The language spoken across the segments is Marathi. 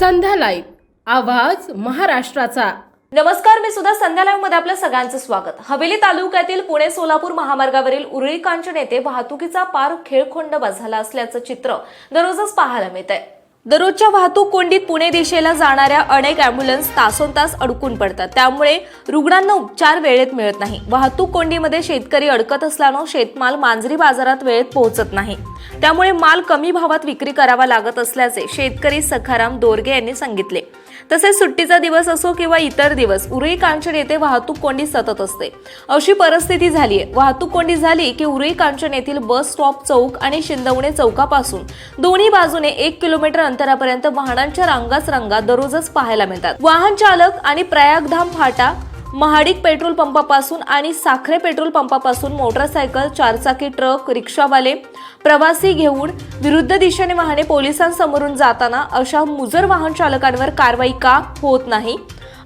संध्या लाईव्ह आवाज महाराष्ट्राचा. नमस्कार मी सुद्धा संध्या लाईव्हमध्ये आपलं सगळ्यांचं स्वागत. हवेली तालुक्यातील पुणे सोलापूर महामार्गावरील उरळी कांचन येथे वाहतुकीचा पार खेळखोंड बसला असल्याचं चित्र दररोजच पाहायला मिळत आहे दररोजच्या वाहतूक कोंडीत पुणे दिशेला जाणाऱ्या अनेक अँब्युलन्स तासोन तास अडकून पडतात. त्यामुळे रुग्णांना उपचार वेळेत मिळत नाही. वाहतूक कोंडीमध्ये शेतकरी अडकत असल्यानं शेतमाल मांजरी बाजारात वेळेत पोहोचत नाही. त्यामुळे माल कमी भावात विक्री करावा लागत असल्याचे शेतकरी सखाराम दोरगे यांनी सांगितले. तसेच सुट्टीचा दिवस असो किंवा इतर दिवस उरई कांचन येथे वाहतूक कोंडी सतत असते. अशी परिस्थिती झाली आहे. वाहतूक कोंडी झाली की उरई कांचन येथील बस स्टॉप चौक आणि शिंदवणे चौकापासून दोन्ही बाजूने एक किलोमीटर अंतरापर्यंत वाहनांच्या रांगाच रांगा दररोजच पाहायला मिळतात. वाहन चालक आणि प्रयागधाम फाटा महाडिक पेट्रोल पंपापासून आणि साखरे पेट्रोल पंपापासून मोटरसायकल चारचाकी ट्रक रिक्षावाले प्रवासी घेऊन विरुद्ध दिशेने वाहने पोलिसांसमोरून जाताना अशा मुजर वाहन चालकांवर कारवाई का होत नाही?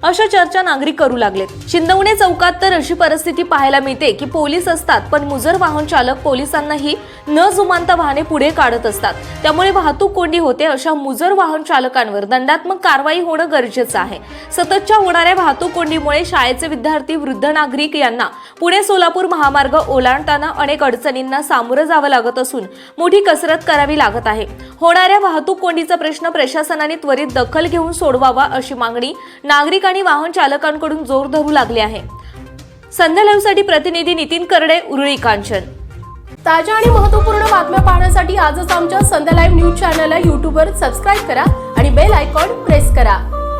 अशा चर्चा नागरिक करू लागलेत. शिंदवणे चौकात तर अशी परिस्थिती पाहायला मिळते की पोलीस असतात पण मुजर वाहन चालक पोलिसांनाही न जुमानता वाहने पुढे काढत असतात. त्यामुळे वाहतूक कोंडी होते अशा मुजर वाहन चालकांवर दंडात्मक कारवाई होणं गरजेचं आहे. सततच्या होणाऱ्या वाहतूक कोंडीमुळे शाळेचे विद्यार्थी वृद्ध नागरिक यांना पुणे सोलापूर महामार्ग ओलांडताना अनेक अडचणींना सामोरं जावं लागत असून मोठी कसरत करावी लागत आहे. होणाऱ्या वाहतूक कोंडीचा प्रश्न प्रशासनाने त्वरित दखल घेऊन सोडवावा अशी मागणी नागरिकांनी ठिकाणी वाहन चालकांकडून जोर धरू लागले आहे. संध्या प्रतिनिधी नितीन करडे उरळी कांचन. ताज्या आणि महत्त्वपूर्ण बातम्या पाहण्यासाठी आजच आमच्या संध्या लाईव्ह न्यूज चॅनलला यूट्यूबवर सबस्क्राईब करा आणि बेल आयकॉन प्रेस करा.